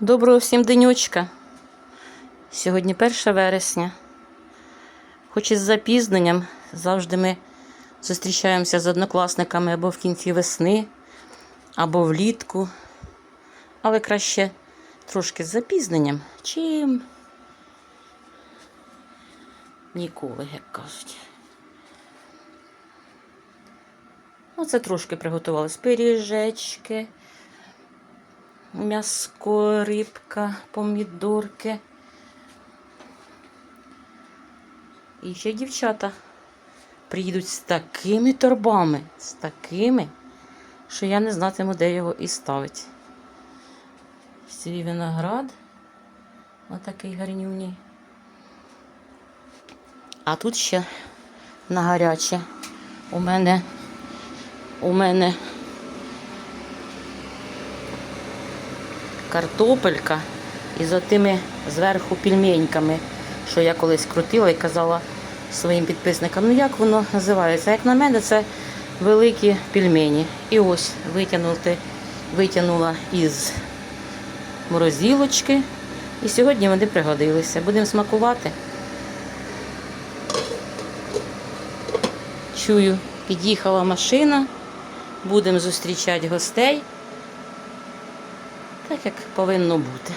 Доброго всім денечка. Сьогодні 1 вересня. Хоч із запізненням завжди ми зустрічаємося з однокласниками або в кінці весни, або влітку. Але краще трошки з запізненням, чим ніколи, як кажуть. Оце трошки приготували з пиріжечки м'яско, рибка, помідорки. І ще дівчата приїдуть з такими торбами, з такими, що я не знатиму, де його і ставити. Свій виноград, отакий гарнюній. А тут ще на гаряче у мене, у мене картопелька із отими зверху пельменьками, що я колись крутила і казала своїм підписникам, ну як воно називається? Як на мене, це великі пельмені. І ось витягнути, витягнула із морозилочки. І сьогодні вони пригодилися. Будемо смакувати. Чую, під'їхала машина. Будемо зустрічати гостей так як повинно бути.